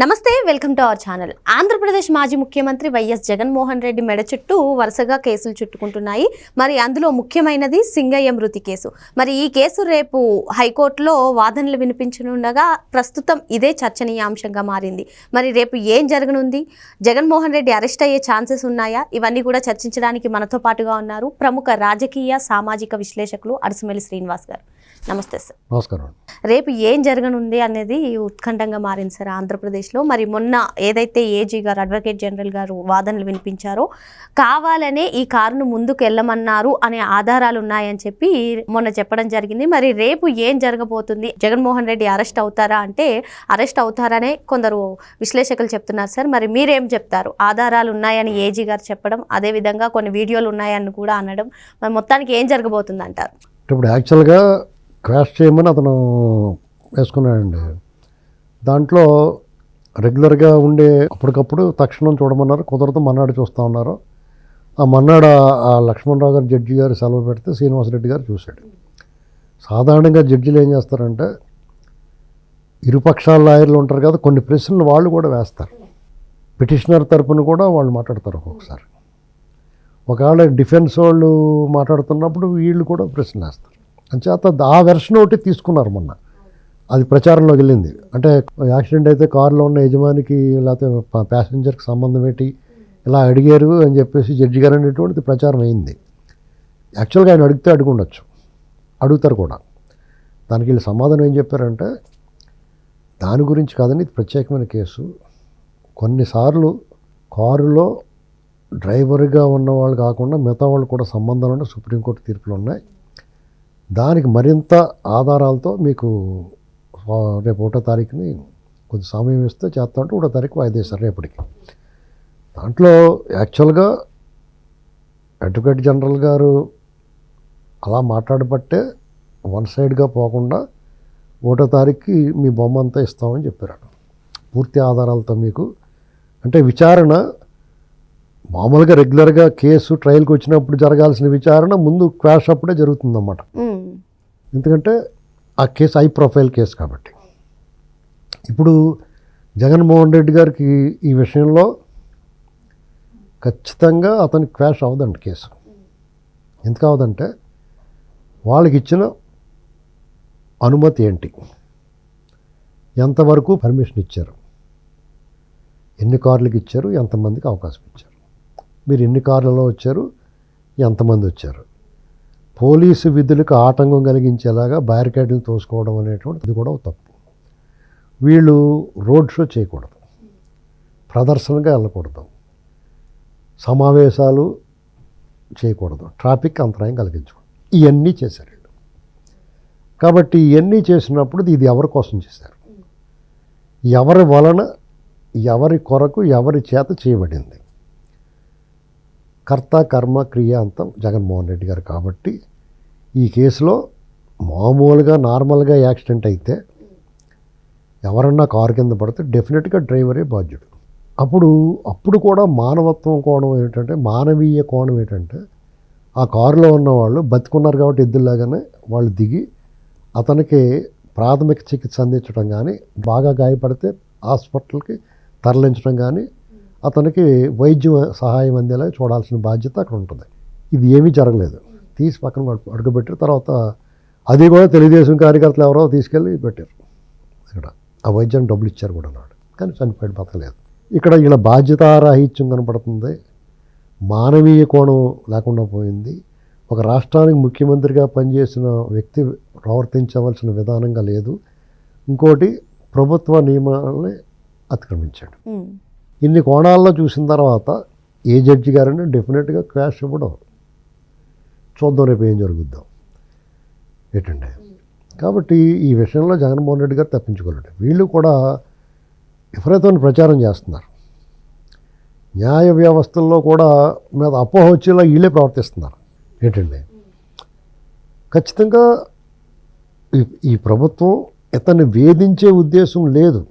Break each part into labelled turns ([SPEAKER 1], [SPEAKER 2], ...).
[SPEAKER 1] నమస్తే welcome to our channel. Andhra Pradesh మాజీ ముఖ్యమంత్రి వైఎస్ జగన్మోహన్ రెడ్డి మెడ చుట్టూ వరుసగా కేసులు చుట్టుకుంటున్నాయి. మరి అందులో ముఖ్యమైనది సింగయ్య మృతి కేసు. మరి ఈ కేసు రేపు హైకోర్టులో వాదనలు వినిపించనుండగా ప్రస్తుతం ఇదే చర్చనీయాంశంగా మారింది. మరి రేపు ఏం జరగనుంది? జగన్మోహన్ రెడ్డి అరెస్ట్ అయ్యే ఛాన్సెస్ ఉన్నాయా? ఇవన్నీ కూడా చర్చించడానికి మనతో పాటుగా ఉన్నారు ప్రముఖ రాజకీయ సామాజిక విశ్లేషకులు అరసుమెలి శ్రీనివాస్ గారు. నమస్తే సార్.
[SPEAKER 2] నమస్కారం
[SPEAKER 1] రేపు ఏం జరగనుంది అనేది ఉత్కంఠంగా మారింది సార్ ఆంధ్రప్రదేశ్లో. మరి మొన్న ఏదైతే ఏజీ గారు అడ్వకేట్ జనరల్ గారు వాదనలు వినిపించారో కావాలనే ఈ కారును ముందుకు వెళ్ళమన్నారు అనే ఆధారాలు ఉన్నాయని చెప్పి మొన్న చెప్పడం జరిగింది. మరి రేపు ఏం జరగబోతుంది? జగన్మోహన్ రెడ్డి అరెస్ట్ అవుతారా అంటే అరెస్ట్ అవుతారనే కొందరు విశ్లేషకులు చెప్తున్నారు సార్. మరి మీరేం చెప్తారు? ఆధారాలు ఉన్నాయని ఏజీ గారు చెప్పడం అదేవిధంగా కొన్ని వీడియోలు ఉన్నాయని కూడా అనడం మరి మొత్తానికి ఏం జరగబోతుంది అంటారు
[SPEAKER 2] ఇప్పుడు యాక్చువల్గా క్రాష్ చేయమని అతను వేసుకున్నాడండి. దాంట్లో రెగ్యులర్గా ఉండే అప్పటికప్పుడు తక్షణం చూడమన్నారు. కుదరదు మన్నాడు చూస్తూ ఉన్నారు. ఆ మన్నాడు ఆ- ఆ లక్ష్మణరావు గారు జడ్జి గారు సెలవు పెడితే శ్రీనివాసరెడ్డి గారు చూశాడు. సాధారణంగా జడ్జిలు ఏం చేస్తారంటే ఇరుపక్షాల లాయర్లు ఉంటారు కదా కొన్ని ప్రశ్నలు వాళ్ళు కూడా వేస్తారు. పిటిషనర్ తరపున కూడా వాళ్ళు మాట్లాడతారు ఒక్కొక్కసారి. ఒకవేళ డిఫెన్స్ వాళ్ళు మాట్లాడుతున్నప్పుడు వీళ్ళు కూడా ప్రశ్నలు వేస్తారు. అంచేత ఆ వెర్షన్ ఒకటి తీసుకున్నారు మొన్న. అది ప్రచారంలోకి వెళ్ళింది. అంటే యాక్సిడెంట్ అయితే కారులో ఉన్న యజమానికి లేకపోతే ప్యాసింజర్కి సంబంధం ఏంటి ఇలా అడిగారు అని చెప్పేసి జడ్జి గారు అనేటువంటిది ప్రచారం అయింది. యాక్చువల్గా ఆయన అడిగితే అడుగుండొచ్చు. అడుగుతారు కూడా. దానికి వీళ్ళు సమాధానం ఏం చెప్పారంటే దాని గురించి కాదని ఇది ప్రత్యేకమైన కేసు. కొన్నిసార్లు కారులో డ్రైవర్గా ఉన్నవాళ్ళు కాకుండా మిగతా వాళ్ళు కూడా సంబంధాలు ఉన్న సుప్రీంకోర్టు తీర్పులు ఉన్నాయి. దానికి మరింత ఆధారాలతో మీకు రేపు ఒకటో తారీఖుని కొద్ది సమయం ఇస్తే చేస్తా అంటే ఒకటో తారీఖు వాయిదేశారు రేపటికి. దాంట్లో యాక్చువల్గా అడ్వకేట్ జనరల్ గారు అలా మాట్లాడబట్టే వన్ సైడ్గా పోకుండా ఒకటో తారీఖుకి మీ బొమ్మ అంతా ఇస్తామని చెప్పారు పూర్తి ఆధారాలతో మీకు. అంటే విచారణ మామూలుగా రెగ్యులర్గా కేసు ట్రయల్కి వచ్చినప్పుడు జరగాల్సిన విచారణ ముందు క్వాష్ అప్పుడే జరుగుతుందన్నమాట. ఎందుకంటే ఆ కేసు హై ప్రొఫైల్ కేసు కాబట్టి. ఇప్పుడు జగన్మోహన్ రెడ్డి గారికి ఈ విషయంలో ఖచ్చితంగా అతని క్వాష్ అవ్వదండి కేసు. ఎందుకు అవ్వదంటే వాళ్ళకి ఇచ్చిన అనుమతి ఏంటి? ఎంతవరకు పర్మిషన్ ఇచ్చారు? ఎన్ని కార్లకు ఇచ్చారు? ఎంతమందికి అవకాశం ఇచ్చారు? మీరు ఎన్ని కార్లలో వచ్చారు? ఎంతమంది వచ్చారు? పోలీసు విధులకు ఆటంకం కలిగించేలాగా బ్యారికేడ్లు తోసుకోవడం అనేటువంటిది అది కూడా ఒక తప్పు. వీళ్ళు రోడ్ షో చేయకూడదు. ప్రదర్శనగా వెళ్ళకూడదు. సమావేశాలు చేయకూడదు. ట్రాఫిక్ అంతరాయం కలిగించకూడదు. ఇవన్నీ చేశారు వీళ్ళు. కాబట్టి ఇవన్నీ చేసినప్పుడు ఇది ఎవరి కోసం చేశారు? ఎవరి వలన ఎవరి కొరకు ఎవరి చేత చేయబడింది? కర్త కర్మ క్రియ అంతం జగన్మోహన్ రెడ్డి గారు. కాబట్టి ఈ కేసులో మామూలుగా నార్మల్గా యాక్సిడెంట్ అయితే ఎవరన్నా కారు కింద పడితే డెఫినెట్గా డ్రైవరే బాధ్యుడు. అప్పుడు అప్పుడు కూడా మానవత్వం కోణం ఏంటంటే మానవీయ కోణం ఏంటంటే ఆ కారులో ఉన్న వాళ్ళు బతుకున్నారు కాబట్టి ఎద్దులాగానే వాళ్ళు దిగి అతనికి ప్రాథమిక చికిత్స అందించడం కానీ బాగా గాయపడితే హాస్పిటల్కి తరలించడం కానీ అతనికి వైద్యం సహాయం అందేలా చూడాల్సిన బాధ్యత అక్కడ ఉంటుంది. ఇది ఏమీ జరగలేదు. తీసి పక్కన అడుగుపెట్టిన తర్వాత అది కూడా తెలుగుదేశం కార్యకర్తలు ఎవరో తీసుకెళ్ళి పెట్టారు. ఇక్కడ ఆ వైద్యానికి డబ్బులు ఇచ్చారు కూడా నాడు కానీ చనిపోయాడు బతకలేదు. ఇక్కడ ఇలా బాధ్యతారాహిత్యం కనపడుతుంది. మానవీయ కోణం లేకుండా పోయింది. ఒక రాష్ట్రానికి ముఖ్యమంత్రిగా పనిచేసిన వ్యక్తి ప్రవర్తించవలసిన విధానంగా లేదు. ఇంకోటి ప్రభుత్వ నియమాలని అతిక్రమించాడు. ఇన్ని కోణాల్లో చూసిన తర్వాత ఏ జడ్జి గారైనా డెఫినెట్గా క్రాష్ ఇవ్వడం చూద్దాం రేపు ఏం జరుగుద్దాం. ఏంటండి? కాబట్టి ఈ విషయంలో జగన్మోహన్ రెడ్డి గారు తప్పించుకోలేడు. వీళ్ళు కూడా విపరీతమైన ప్రచారం చేస్తున్నారు. న్యాయ వ్యవస్థల్లో కూడా మీద అపోహ వచ్చేలా వీళ్ళే ప్రవర్తిస్తున్నారు. ఏంటండి? ఖచ్చితంగా ఈ ఈ ప్రభుత్వం ఇతన్ని వేధించే ఉద్దేశం లేదు.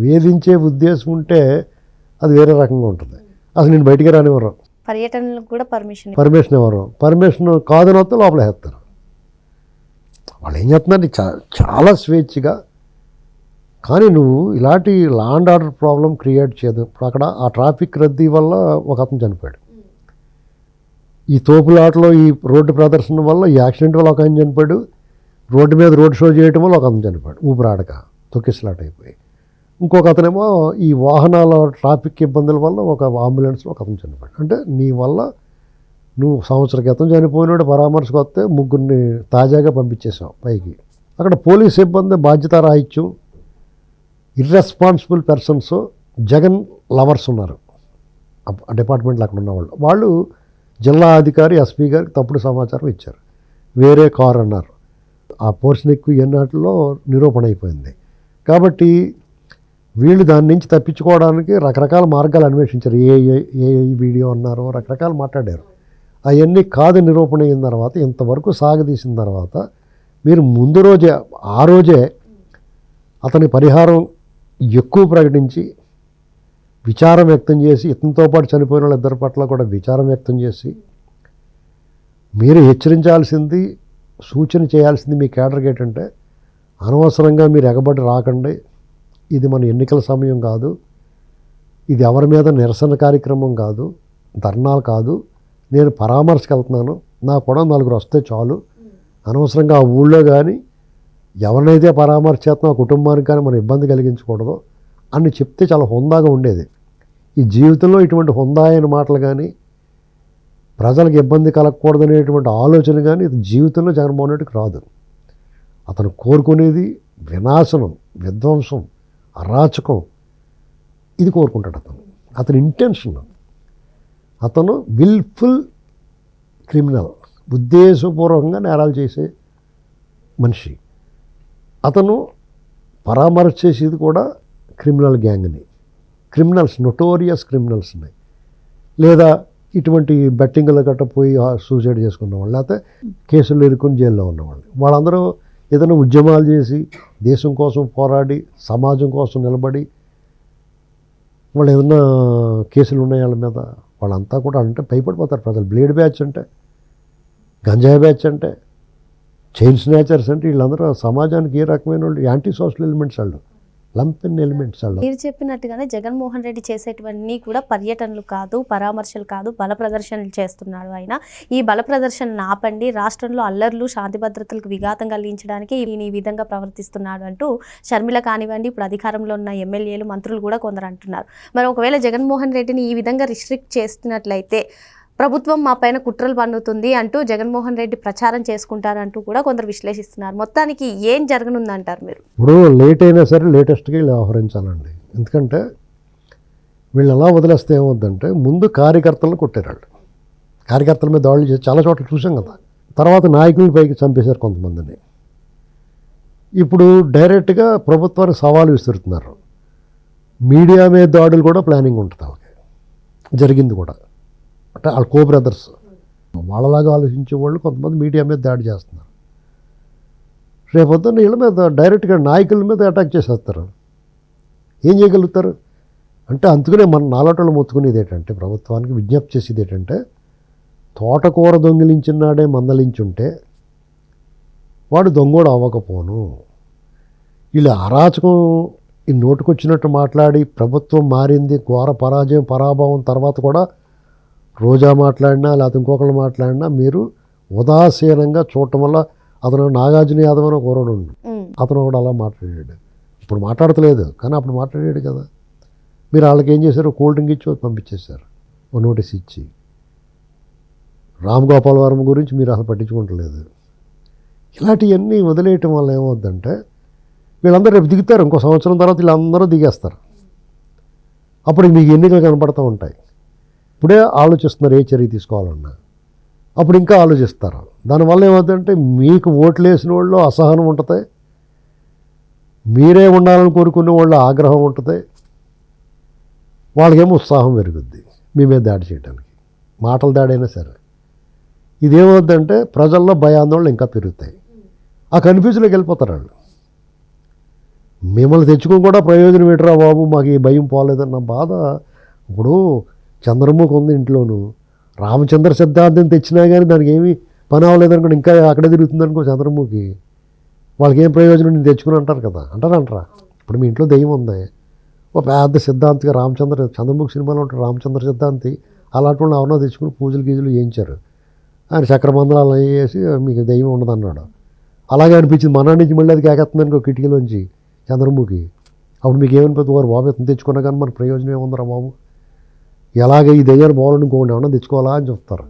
[SPEAKER 2] వేధించే ఉద్దేశం ఉంటే అది వేరే రకంగా ఉంటుంది. అసలు నేను బయటికి రానివ్వరు.
[SPEAKER 1] పర్యటనలకు కూడా పర్మిషన్
[SPEAKER 2] పర్మిషన్ ఇవ్వరు. పర్మిషన్ కాదని వస్తే లోపల వేస్తారు. వాళ్ళు ఏం చేస్తున్నారు? చాలా స్వేచ్ఛగా. కానీ నువ్వు ఇలాంటి లాండ్ ఆర్డర్ ప్రాబ్లం క్రియేట్ చేయదు ఇప్పుడు అక్కడ ఆ ట్రాఫిక్ రద్దీ వల్ల ఒక అతను చనిపోయాడు. ఈ తోపులాటలో ఈ రోడ్డు ప్రదర్శన వల్ల ఈ యాక్సిడెంట్ వల్ల ఒక ఆయన చనిపోయాడు. రోడ్డు మీద రోడ్ షో చేయడం వల్ల ఒక అతను చనిపోయాడు. ఊపిరాడక తొక్కిసలాట అయిపోయి ఇంకొక అతనేమో ఈ వాహనాల ట్రాఫిక్ ఇబ్బందుల వల్ల ఒక అంబులెన్స్లో ఒక అతను చనిపోయాడు. అంటే నీ వల్ల నువ్వు సంవత్సర క్రితం చనిపోయినాడు పరామర్శకు వస్తే ముగ్గురిని తాజాగా పంపించేసావు పైకి. అక్కడ పోలీస్ సిబ్బంది బాధ్యత రాయిచ్చు. ఇర్రెస్పాన్సిబుల్ పర్సన్స్ జగన్ లవర్స్ ఉన్నారు. డిపార్ట్మెంట్లో అక్కడ ఉన్న వాళ్ళు. వాళ్ళు జిల్లా అధికారి ఎస్పీ గారికి తప్పుడు సమాచారం ఇచ్చారు. వేరే కార్ అన్నారు. ఆ పోర్షన్ ఎక్కువ ఎన్నాటిలో నిరూపణ అయిపోయింది. కాబట్టి వీళ్ళు దాని నుంచి తప్పించుకోవడానికి రకరకాల మార్గాలు అన్వేషించారు. ఏ ఏ- ఏ వీడియో అన్నారో రకరకాలు మాట్లాడారు. అవన్నీ కాదు నిరూపణ అయిన తర్వాత ఇంతవరకు సాగదీసిన తర్వాత మీరు ముందు రోజే ఆ రోజే అతని పరిహారం ఎక్కువ ప్రకటించి విచారం వ్యక్తం చేసి ఇతనితో పాటు చనిపోయిన వాళ్ళ ఇద్దరి పట్ల కూడా విచారం వ్యక్తం చేసి మీరు హెచ్చరించాల్సింది సూచన చేయాల్సింది మీ కేడర్కి ఏంటంటే అనవసరంగా మీరు ఎగబడి రాకండి. ఇది మన ఎన్నికల సమయం కాదు. ఇది ఎవరి మీద నిరసన కార్యక్రమం కాదు. ధర్నాలు కాదు. నేను పరామర్శకు వెళ్తున్నాను. నా కూడా నలుగురు వస్తే చాలు. అనవసరంగా ఆ ఊళ్ళో కానీ ఎవరినైతే పరామర్శ చేస్తున్నా ఆ కుటుంబానికి కానీ మనం ఇబ్బంది కలిగించకూడదు అని చెప్తే చాలా హుందాగా ఉండేది. ఈ జీవితంలో ఇటువంటి హుందా అయిన మాటలు కానీ ప్రజలకు ఇబ్బంది కలగకూడదనేటువంటి ఆలోచన కానీ ఇది జీవితంలో జగన్మోహన్ రెడ్డికి రాదు. అతను కోరుకునేది వినాశనం విధ్వంసం అరాచకం. ఇది కోరుకుంటాడు అతను. అతని ఇంటెన్షన్ అతను విల్ఫుల్ క్రిమినల్ ఉద్దేశపూర్వకంగా నేరాలు చేసే మనిషి. అతను పరామర్శ చేసేది కూడా క్రిమినల్ గ్యాంగ్ని క్రిమినల్స్ నొటోరియస్ ఉన్నాయి లేదా ఇటువంటి బెట్టింగ్లు గట్ట పోయి సూసైడ్ చేసుకున్న వాళ్ళు లేకపోతే కేసులు ఇరుక్కుని జైల్లో ఉన్నవాళ్ళు వాళ్ళందరూ ఏదైనా ఉద్యమాలు చేసి దేశం కోసం పోరాడి సమాజం కోసం నిలబడి వాళ్ళు ఏదైనా కేసులు ఉన్నాయి వాళ్ళ మీద? వాళ్ళంతా కూడా అంటే భయపడిపోతారు ప్రజలు. బ్లేడ్ బ్యాచ్ అంటే గంజాయి బ్యాచ్ అంటే చైన్ స్నాచర్స్ అంటే వీళ్ళందరూ సమాజానికి ఏ రకమైన వాళ్ళు యాంటీ సోషల్ ఎలిమెంట్స్ వాళ్ళు? లంపెన్ ఎలిమెంట్స్
[SPEAKER 1] మీరు చెప్పినట్టుగానే జగన్మోహన్ రెడ్డి చేసేటివన్నీ కూడా పర్యటనలు కాదు పరామర్శలు కాదు బల ప్రదర్శనలు చేస్తున్నాడు ఆయన. ఈ బల ప్రదర్శనను ఆపండి రాష్ట్రంలో అల్లర్లు శాంతి భద్రతలకు విఘాతం కలిగించడానికి ఈయన ఈ విధంగా ప్రవర్తిస్తున్నాడు అంటూ షర్మిల కానివ్వండి ఇప్పుడు అధికారంలో ఉన్న ఎమ్మెల్యేలు మంత్రులు కూడా కొందరు అంటున్నారు. మరి ఒకవేళ జగన్మోహన్ రెడ్డిని ఈ విధంగా రిస్ట్రిక్ట్ చేస్తున్నట్లయితే ప్రభుత్వం మా పైన కుట్రలు పన్నుతుంది అంటూ జగన్మోహన్ రెడ్డి ప్రచారం చేసుకుంటారంటూ కూడా కొందరు విశ్లేషిస్తున్నారు. మొత్తానికి ఏం జరగనుందంటారు మీరు?
[SPEAKER 2] ఇప్పుడు లేట్ అయినా సరే లేటెస్ట్గా వీళ్ళు వ్యవహరించాలండి. ఎందుకంటే వీళ్ళు ఎలా వదిలేస్తే ఏమవుద్దంటే ముందు కార్యకర్తలను కొట్టారు వాళ్ళు కార్యకర్తల మీద దాడులు చేసి చాలా చోట్ల చూసాం కదా. తర్వాత నాయకుల పైకి చంపేశారు కొంతమందిని. ఇప్పుడు డైరెక్ట్గా ప్రభుత్వానికి సవాలు విసురుతున్నారు. మీడియా మీద దాడులు కూడా ప్లానింగ్ ఉంటుంది వాళ్ళకి. జరిగింది కూడా. అంటే వాళ్ళ కో బ్రదర్స్ వాళ్ళలాగా ఆలోచించే వాళ్ళు కొంతమంది మీడియా మీద దాడి చేస్తున్నారు. రేపొద్దున వీళ్ళ మీద డైరెక్ట్గా నాయకుల మీద అటాక్ చేసేస్తారు. ఏం చేయగలుగుతారు? అంటే అందుకనే మన నాలటలు మొత్తుకునేది ఏంటంటే ప్రభుత్వానికి విజ్ఞప్తి చేసేది ఏంటంటే తోటకూర దొంగిలించినాడే మందలించుంటే వాడు దొంగోడు అవ్వకపోను. వీళ్ళు అరాచకం ఈ నోటుకొచ్చినట్టు మాట్లాడి ప్రభుత్వం మారింది ఘోర పరాజయం పరాభవం తర్వాత కూడా రోజా మాట్లాడినా లేకపోతే ఇంకొకళ్ళు మాట్లాడినా మీరు ఉదాసీనంగా చూడటం వల్ల అతను నాగార్జున యాదవ్ అని ఒక ఉండు
[SPEAKER 1] ఉమ్.
[SPEAKER 2] అతను కూడా అలా మాట్లాడాడు. ఇప్పుడు మాట్లాడతలేదు కానీ అప్పుడు మాట్లాడాడు కదా. మీరు వాళ్ళకి ఏం చేశారు? కూల్ డ్రింక్ ఇచ్చి పంపించేశారు. ఓ నోటీస్ ఇచ్చి. రామ్ గోపాల్ వర్మ గురించి మీరు అసలు పట్టించుకుంటలేదు. ఇలాంటివన్నీ వదిలేయటం వల్ల ఏమవుద్దంటే వీళ్ళందరూ రేపు దిగుతారు. ఇంకో సంవత్సరం తర్వాత వీళ్ళందరూ దిగేస్తారు. అప్పుడు మీకు ఎన్నికలు కనపడుతూ ఉంటాయి. ఇప్పుడే ఆలోచిస్తున్నారు ఏ చర్య తీసుకోవాలన్నా. అప్పుడు ఇంకా ఆలోచిస్తారు. దానివల్ల ఏమవుతుందంటే మీకు ఓట్లు వేసిన వాళ్ళు అసహనం ఉంటుంది. మీరే ఉండాలని కోరుకునే వాళ్ళు ఆగ్రహం ఉంటుంది. వాళ్ళకేమో ఉత్సాహం పెరుగుద్ది మీ మీద దాడి చేయడానికి. మాటల దాడైనా సరే. ఇదేమవుద్దంటే ప్రజల్లో భయాందోళనలు ఇంకా పెరుగుతాయి. ఆ కన్ఫ్యూజన్లోకి వెళ్ళిపోతారు వాళ్ళు. మిమ్మల్ని తెచ్చుకొని కూడా ప్రయోజనం ఏంటరా బాబు మాకు ఈ భయం పోలేదన్న బాధ. ఇప్పుడు చంద్రముఖ ఉంది ఇంట్లోనూ. రామచంద్ర సిద్ధాంతం తెచ్చినా కానీ దానికి ఏమీ పని అవ్వలేదనుకోండి ఇంకా అక్కడే తిరుగుతుంది అనుకో చంద్రముఖి. వాళ్ళకి ఏం ప్రయోజనం నేను తెచ్చుకుని అంటారు కదా. అంటారు అంటారా? ఇప్పుడు మీ ఇంట్లో దెయ్యం ఉంది? ఒక పెద్ద సిద్ధాంతిగా రామచంద్ర చంద్రముఖి సినిమాలో ఉంటారు రామచంద్ర సిద్ధాంతి అలాంటి వాళ్ళు ఎవరినో తెచ్చుకుని పూజలు గీజులు చేయించారు. ఆయన చక్రమందలాలు వేసి మీకు దెయ్యం ఉండదు అన్నాడు. అలాగే అనిపించింది మన నుంచి మళ్ళీ అది కేకెత్తుంది అనుకో కిటికీలోంచి చంద్రముఖి. అప్పుడు మీకు ఏమనిపోతుంది వారు బాబు ఎత్తున తెచ్చుకున్నా కానీ మన ప్రయోజనం ఏముందిరా బాబు? ఎలాగ ఈ దగ్గర పోవాలనుకోండి ఏమన్నా తెచ్చుకోవాలా అని చెప్తారు.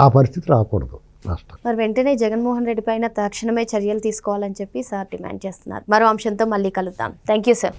[SPEAKER 2] ఆ పరిస్థితి రాకూడదు. రాష్ట్రం
[SPEAKER 1] మరి వెంటనే జగన్మోహన్ రెడ్డి పైన తక్షణమే చర్యలు తీసుకోవాలని చెప్పి సార్ డిమాండ్ చేస్తున్నారు. మరో అంశంతో మళ్ళీ కలుద్దాం. Thank you sir.